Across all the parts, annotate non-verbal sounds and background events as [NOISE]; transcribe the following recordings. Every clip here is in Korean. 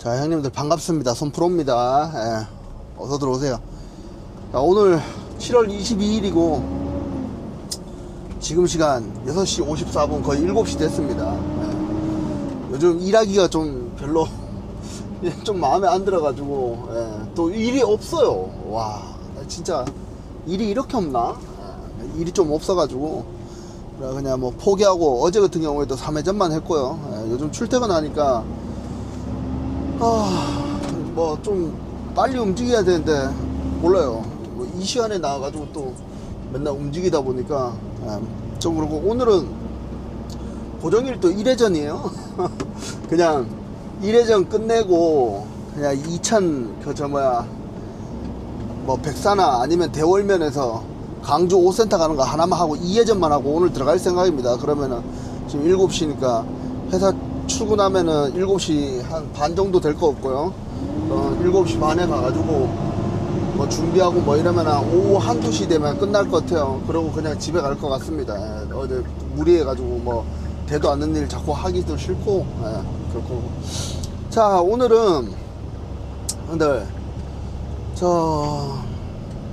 자 형님들 반갑습니다. 손프로입니다. 예, 어서 들어오세요. 자, 오늘 7월 22일이고 지금 시간 6시 54분 거의 7시 됐습니다. 예. 요즘 일하기가 좀 별로 [LAUGHS] 좀 마음에 안 들어가지고 예, 또 일이 없어요. 와나 진짜 일이 이렇게 없나? 예, 일이 좀 없어가지고. 그냥 뭐 포기하고 어제 같은 경우에도 3회전만 했고요. 예, 요즘 출퇴근하니까 아, 뭐 좀 빨리 움직여야 되는데 몰라요. 뭐이 시간에 나와가지고 또 맨날 움직이다 보니까 아, 좀 그렇고 오늘은 고정일 또 1회전이에요. [LAUGHS] 그냥 1회전 끝내고 그냥 2천 그저 뭐야 뭐 백사나 아니면 대월면에서 강주 5센터 가는 거 하나만 하고 2회전만 하고 오늘 들어갈 생각입니다. 그러면은 지금 7시니까 회사 출근하면은 7시 한 반 정도 될것 같고요. 어, 7시 반에 가가지고 뭐 준비하고 뭐 이러면 한 오후 한 두 시 되면 끝날 것 같아요. 그러고 그냥 집에 갈 것 같습니다. 예, 어제 무리해가지고 뭐 대도 않는 일 자꾸 하기도 싫고, 예, 그렇고. 자, 오늘은, 근데, 저,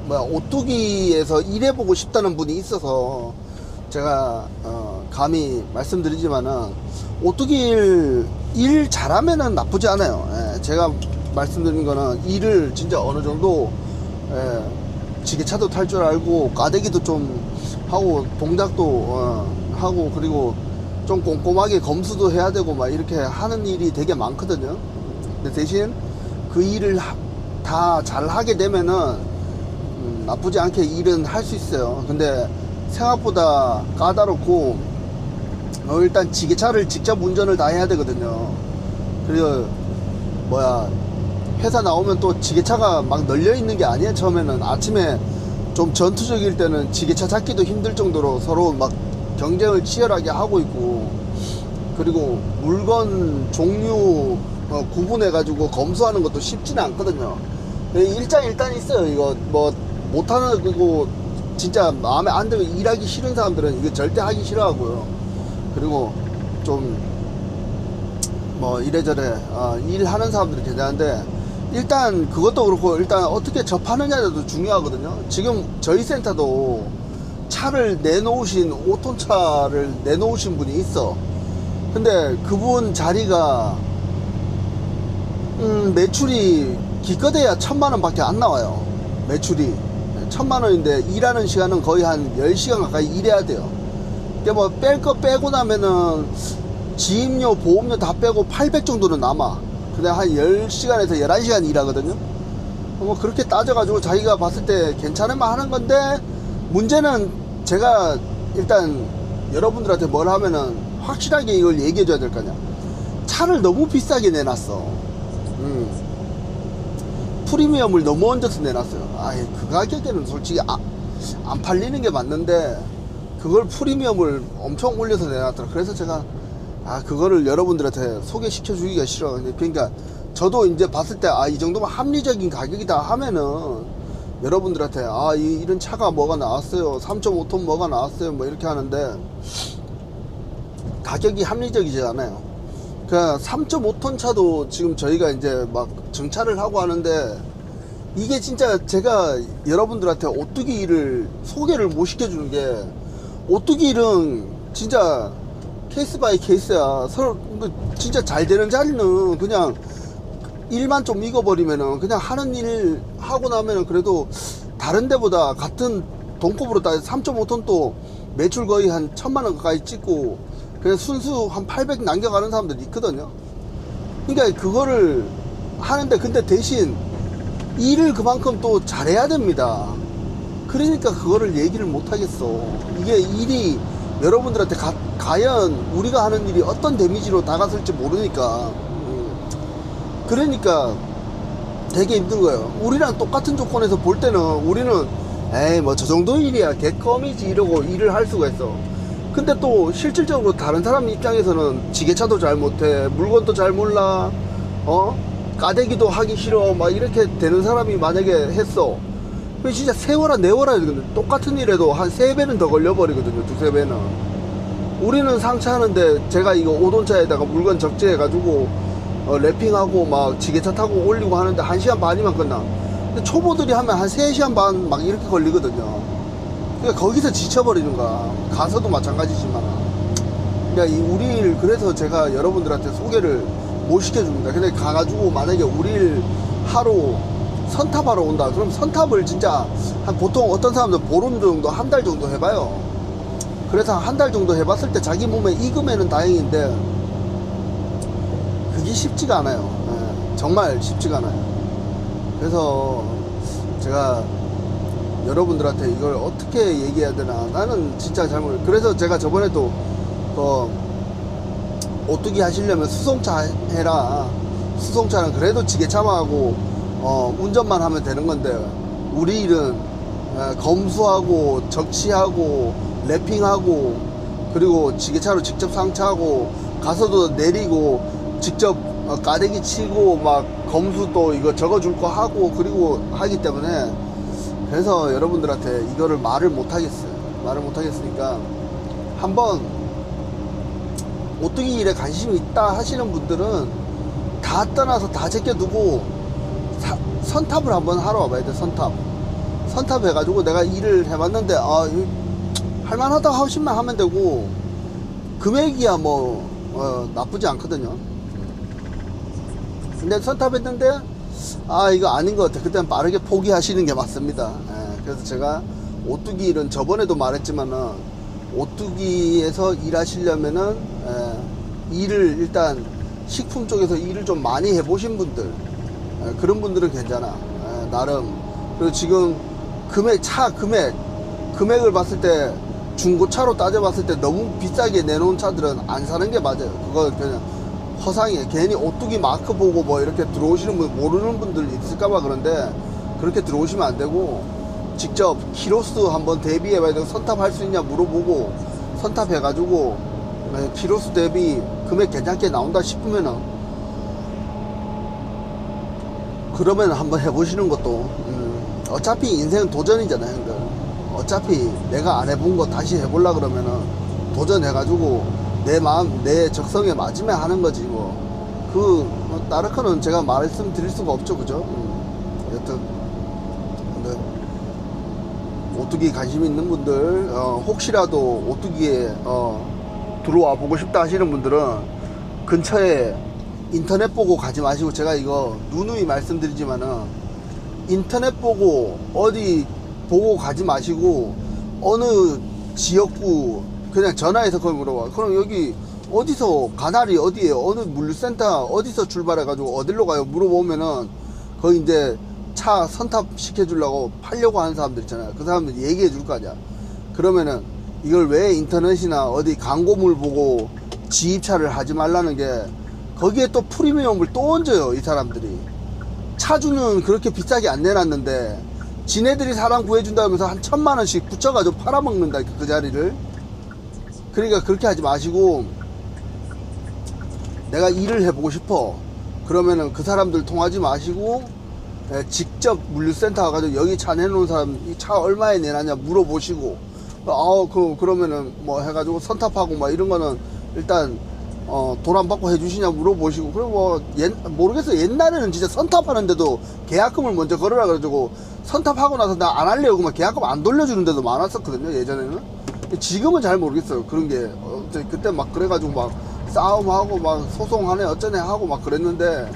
뭐야, 오뚜기에서 일해보고 싶다는 분이 있어서 제가, 어, 감히 말씀드리지만은, 오뚜기 일, 일 잘하면은 나쁘지 않아요. 예, 제가 말씀드린 거는 일을 진짜 어느 정도, 예, 지게차도 탈 줄 알고, 까대기도 좀 하고, 동작도, 어, 하고, 그리고 좀 꼼꼼하게 검수도 해야 되고, 막 이렇게 하는 일이 되게 많거든요. 근데 대신 그 일을 다 잘 하게 되면은, 음, 나쁘지 않게 일은 할 수 있어요. 근데 생각보다 까다롭고, 어, 일단 지게차를 직접 운전을 다 해야 되거든요. 그리고 뭐야 회사 나오면 또 지게차가 막 널려 있는 게 아니에요. 처음에는 아침에 좀 전투적일 때는 지게차 잡기도 힘들 정도로 서로 막 경쟁을 치열하게 하고 있고 그리고 물건 종류 어, 구분해 가지고 검수하는 것도 쉽지는 않거든요. 일장일단 있어요. 이거 뭐 못하는 그거 진짜 마음에 안 들고 일하기 싫은 사람들은 이거 절대 하기 싫어하고요. 그리고 좀 뭐 이래저래 어, 일하는 사람들이 괜찮은데 일단 그것도 그렇고 일단 어떻게 접하느냐도 중요하거든요. 지금 저희 센터도 차를 내놓으신 5톤 차를 내놓으신 분이 있어. 근데 그분 자리가 음, 매출이 기껏해야 천만 원 밖에 안 나와요. 매출이 천만 원인데 일하는 시간은 거의 한 10시간 가까이 일해야 돼요. 근데 뭐 뺄 거 빼고 나면은 지임료, 보험료 다 빼고 800 정도는 남아. 근데 한 10시간에서 11시간 일하거든요. 뭐 그렇게 따져가지고 자기가 봤을 때 괜찮으면 하는 건데 문제는 제가 일단 여러분들한테 뭘 하면은 확실하게 이걸 얘기해 줘야 될거 아니야. 차를 너무 비싸게 내놨어. 음. 프리미엄을 너무 얹어서 내놨어요. 아예 그 가격에는 솔직히 아, 안 팔리는 게 맞는데 그걸 프리미엄을 엄청 올려서 내놨더라. 그래서 제가 아 그거를 여러분들한테 소개시켜 주기가 싫어. 그러니까 저도 이제 봤을 때 아 이 정도면 합리적인 가격이다 하면은 여러분들한테 아 이, 이런 차가 뭐가 나왔어요. 3.5톤 뭐가 나왔어요. 뭐 이렇게 하는데 가격이 합리적이지 않아요. 그러니까 3.5톤 차도 지금 저희가 이제 막 정차를 하고 하는데 이게 진짜 제가 여러분들한테 오뚜기 일을 소개를 못 시켜주는 게 오뚜기 일은 진짜 케이스 바이 케이스야. 서로 그 진짜 잘 되는 자리는 그냥 일만 좀 익어버리면은 그냥 하는 일 하고 나면은 그래도 다른 데보다 같은 동급으로 따져 3.5톤 또 매출 거의 한 천만 원 가까이 찍고 그래서 순수 한 800 남겨가는 사람들이 있거든요. 그러니까 그거를 하는데 근데 대신 일을 그만큼 또 잘해야 됩니다. 그러니까 그거를 얘기를 못 하겠어. 이게 일이 여러분들한테 가, 과연 우리가 하는 일이 어떤 데미지로 다가설지 모르니까. 음. 그러니까 되게 힘든 거예요. 우리랑 똑같은 조건에서 볼 때는 우리는 에이 뭐 저 정도 일이야 개껌이지 이러고 일을 할 수가 있어. 근데 또 실질적으로 다른 사람 입장에서는 지게차도 잘 못해 물건도 잘 몰라 어 까대기도 하기 싫어 막 이렇게 되는 사람이 만약에 했어 그럼 진짜 세워라 내워라 이러거든 똑같은 일에도 한 세 배는 더 걸려버리거든요 두세 배는 우리는 상차하는데 제가 이거 오돈차에다가 물건 적재해 가지고 어, 랩핑하고 막 지게차 타고 올리고 하는데 1시간 반이면 끝나. 근데 초보들이 하면 한 3시간 반 막 이렇게 걸리거든요. 그러니까 거기서 지쳐버리는 거야. 가서도 마찬가지지만. 그러니까 이 우리를 그래서 제가 여러분들한테 소개를 못 시켜줍니다. 근데 가가지고 만약에 우리를 하루 선탑하러 온다. 그럼 선탑을 진짜 한 보통 어떤 사람들 보름 정도 한 달 정도 해봐요. 그래서 한 달 정도 해봤을 때 자기 몸에 익으면은 다행인데 그게 쉽지가 않아요. 예, 정말 쉽지가 않아요. 그래서 제가 여러분들한테 이걸 어떻게 얘기해야 되나 나는 진짜 잘못 그래서 제가 저번에도 어, 오뚜기 하시려면 수송차 해라 수송차는 그래도 지게차하고 어, 운전만 하면 되는 건데 우리 일은 에, 검수하고 적치하고 랩핑하고 그리고 지게차로 직접 상차하고 가서도 내리고 직접 어, 까대기 치고 막 검수도 이거 적어줄 거 하고 그리고 하기 때문에 그래서 여러분들한테 이거를 말을 못 하겠어요. 말을 못 하겠으니까 한번 오뚜기 일에 관심이 있다 하시는 분들은 다 떠나서 다 제껴두고 사- 선탑을 한번 하러 와봐야 돼. 선탑. 선탑 해가지고 내가 일을 해봤는데 아 이거 할만하다 하시면 하면 되고 금액이야 뭐 어, 나쁘지 않거든요. 근데 선탑 했는데 아 이거 아닌 것 같아. 그때는 빠르게 포기하시는 게 맞습니다. 예, 그래서 제가 오뚜기 일은 저번에도 말했지만은 오뚜기에서 일하시려면은 예, 일을 일단 식품 쪽에서 일을 좀 많이 해보신 분들 예, 그런 분들은 괜찮아. 예, 나름 그리고 지금 금액 차 금액 금액을 봤을 때 중고차로 따져봤을 때 너무 비싸게 내놓은 차들은 안 사는 게 맞아요. 그거 그냥 허상이에요. 괜히 오뚜기 마크 보고 뭐 이렇게 들어오시는 분 모르는 분들 있을까봐 그런데 그렇게 들어오시면 안 되고 직접 키로수 한번 대비해 봐야 되고 선탑 할 수 있냐 물어보고 선탑 해가지고 네, 키로수 대비 금액 괜찮게 나온다 싶으면은 그러면 한번 해보시는 것도 음, 어차피 인생은 도전이잖아요 형들. 어차피 내가 안 해본 거 다시 해보려 그러면은 도전해가지고 내 마음 내 적성에 맞으면 하는 거지 뭐그 뭐, 다른 거는 제가 말씀드릴 수가 없죠 그죠? 음, 여튼. 근데 오뚜기 관심 있는 분들 어, 혹시라도 오뚜기에 어, 들어와 보고 싶다 하시는 분들은 근처에 인터넷 보고 가지 마시고 제가 이거 누누이 말씀드리지만은 인터넷 보고 어디 보고 가지 마시고 어느 지역구 그냥 전화해서 그걸 물어봐 그럼 여기 어디서 가나리 어디에요? 어느 물류센터 어디서 출발해 가지고 어디로 가요? 물어보면은 거기 이제 차 선탑 시켜주려고 팔려고 하는 사람들 있잖아요. 그 사람들 얘기해 줄 거 아니야. 그러면은 이걸 왜 인터넷이나 어디 광고물 보고 지입차를 하지 말라는 게 거기에 또 프리미엄을 또 얹어요 이 사람들이. 차주는 그렇게 비싸게 안 내놨는데 지네들이 사람 구해준다면서 한 천만 원씩 붙여가지고 팔아먹는다 그 자리를. 그러니까 그렇게 하지 마시고 내가 일을 해보고 싶어. 그러면은 그 사람들 통하지 마시고 예, 직접 물류센터 가가지고 여기 차 내놓은 사람 이 차 얼마에 내놨냐 물어보시고 아 그, 그러면은 뭐 해가지고 선탑하고 막 이런 거는 일단 어, 돈 안 받고 해주시냐 물어보시고 그리고 뭐 옛, 모르겠어요. 옛날에는 진짜 선탑하는데도 계약금을 먼저 걸으라 그래가지고 선탑하고 나서 나 안 할래요 그러면 계약금 안 돌려주는 데도 많았었거든요 예전에는. 지금은 잘 모르겠어요. 그런 게 어, 저 그때 막 그래가지고 막 싸움하고 막 소송하네 어쩌네 하고 막 그랬는데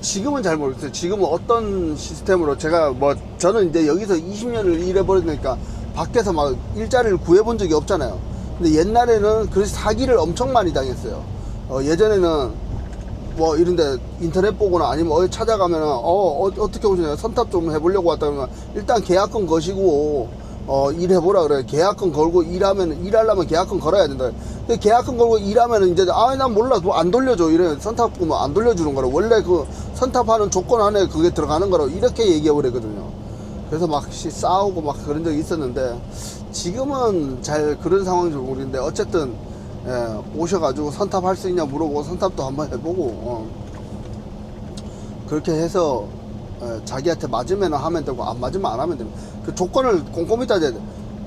지금은 잘 모르겠어요. 지금은 어떤 시스템으로 제가 뭐 저는 이제 여기서 20년을 일해버리니까 밖에서 막 일자리를 구해본 적이 없잖아요 근데 옛날에는 그래서 사기를 엄청 많이 당했어요. 어, 예전에는 뭐 이런데 인터넷 보거나 아니면 어디 찾아가면은 어, 어 어 떻게 오시냐 선탑 좀 해보려고 왔다 그러면 일단 계약금 거시고 어 일해보라 그래. 계약금 걸고 일하면 일하려면 계약금 걸어야 된다. 근데 계약금 걸고 일하면은 이제 아 난 몰라. 뭐안 돌려줘. 이래. 선탑 보면 안 돌려주는 거라. 원래 그 선탑하는 조건 안에 그게 들어가는 거라고 이렇게 얘기해 버리거든요 그래서 막 시- 싸우고 막 그런 적이 있었는데 지금은 잘 그런 상황인지 모르겠는데 어쨌든 예, 오셔가지고 선탑할 수 있냐 물어보고 선탑도 한번 해보고 어. 그렇게 해서 예, 자기한테 맞으면 하면 되고 안 맞으면 안 하면 됩니다. 그 조건을 꼼꼼히 따져야 돼.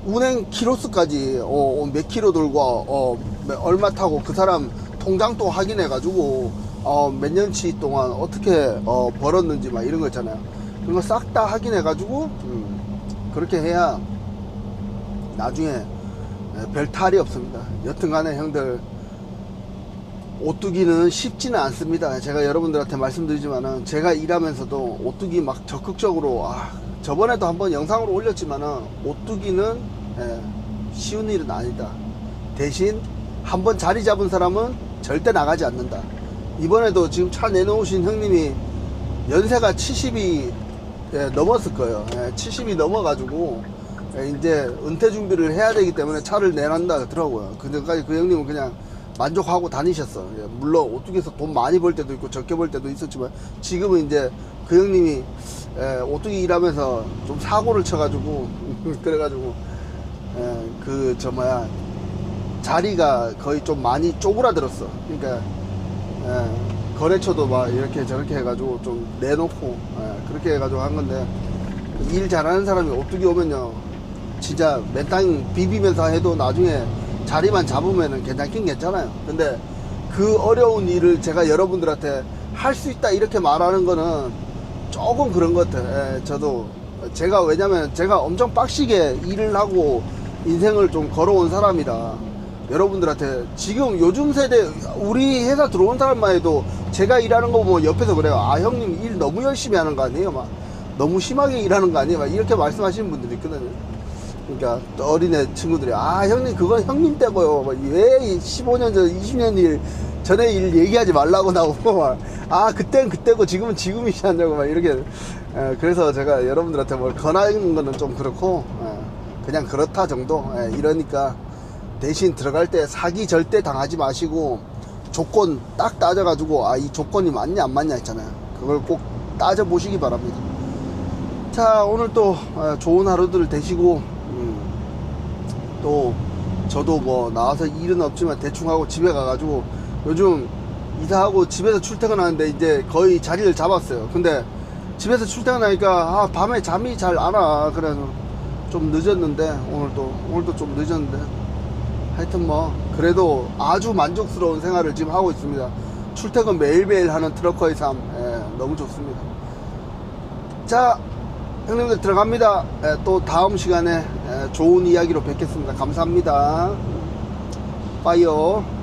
운행 키로수까지 어, 어, 몇 킬로 돌고 어, 몇- 얼마 타고 그 사람 통장도 확인해 가지고 어, 몇 년치 동안 어떻게 어, 벌었는지 막 이런 거 있잖아요. 그런 거 싹 다 확인해 가지고 음, 그렇게 해야 나중에 에, 별 탈이 없습니다. 여튼간에 형들 오뚜기는 쉽지는 않습니다. 제가 여러분들한테 말씀드리지만은 제가 일하면서도 오뚜기 막 적극적으로 아, 저번에도 한번 영상으로 올렸지만은 오뚜기는 예, 쉬운 일은 아니다. 대신 한번 자리 잡은 사람은 절대 나가지 않는다. 이번에도 지금 차 내놓으신 형님이 연세가 70이 예, 넘었을 거예요. 예, 70이 넘어가지고 예, 이제 은퇴 준비를 해야 되기 때문에 차를 내놨다 하더라고요. 그전까지 그 형님은 그냥 만족하고 다니셨어. 예, 물론 오뚜기에서 돈 많이 벌 때도 있고 적게 벌 때도 있었지만 지금은 이제 그 형님이 예, 오뚜기 일하면서 좀 사고를 쳐가지고 [LAUGHS] 그래가지고 예, 그저 뭐야 자리가 거의 좀 많이 쪼그라들었어. 그러니까 예, 거래처도 막 이렇게 저렇게 해가지고 좀 내놓고 예, 그렇게 해가지고 한 건데 일 잘하는 사람이 오뚜기 오면요 진짜 맨땅 비비면서 해도 나중에 자리만 잡으면은 괜찮긴 괜찮아요. 근데 그 어려운 일을 제가 여러분들한테 할 수 있다 이렇게 말하는 거는 조금 그런 것 같아요. 예, 저도 제가 왜냐면 제가 엄청 빡시게 일을 하고 인생을 좀 걸어온 사람이라 여러분들한테 지금 요즘 세대 우리 회사 들어온 사람만 해도 제가 일하는 거 보면 옆에서 그래요. 아 형님 일 너무 열심히 하는 거 아니에요? 막 너무 심하게 일하는 거 아니에요? 막 이렇게 말씀하시는 분들이 있거든요. 그러니까 또 어린애 친구들이 아 형님 그건 형님 때고요. 막왜 15년 전 20년 일 전에 일 얘기하지 말라고 나오고 막, 아 그땐 그때고 지금은 지금이지 않냐고 막 이렇게 에, 그래서 제가 여러분들한테 뭘 권하는 거는 좀 그렇고 에, 그냥 그렇다 정도 에, 이러니까 대신 들어갈 때 사기 절대 당하지 마시고 조건 딱 따져가지고 아 이 조건이 맞냐 안 맞냐 있잖아요. 그걸 꼭 따져 보시기 바랍니다. 자 오늘 또 어, 좋은 하루들 되시고 음, 또 저도 뭐 나와서 일은 없지만 대충 하고 집에 가가지고 요즘 이사하고 집에서 출퇴근하는데 이제 거의 자리를 잡았어요. 근데 집에서 출퇴근하니까 아 밤에 잠이 잘 안 와. 그래서 좀 늦었는데 오늘도 오늘도 좀 늦었는데 하여튼 뭐 그래도 아주 만족스러운 생활을 지금 하고 있습니다. 출퇴근 매일매일 하는 트럭커의 삶 예, 너무 좋습니다. 자 형님들 들어갑니다. 예, 또 다음 시간에 예, 좋은 이야기로 뵙겠습니다. 감사합니다. 빠이요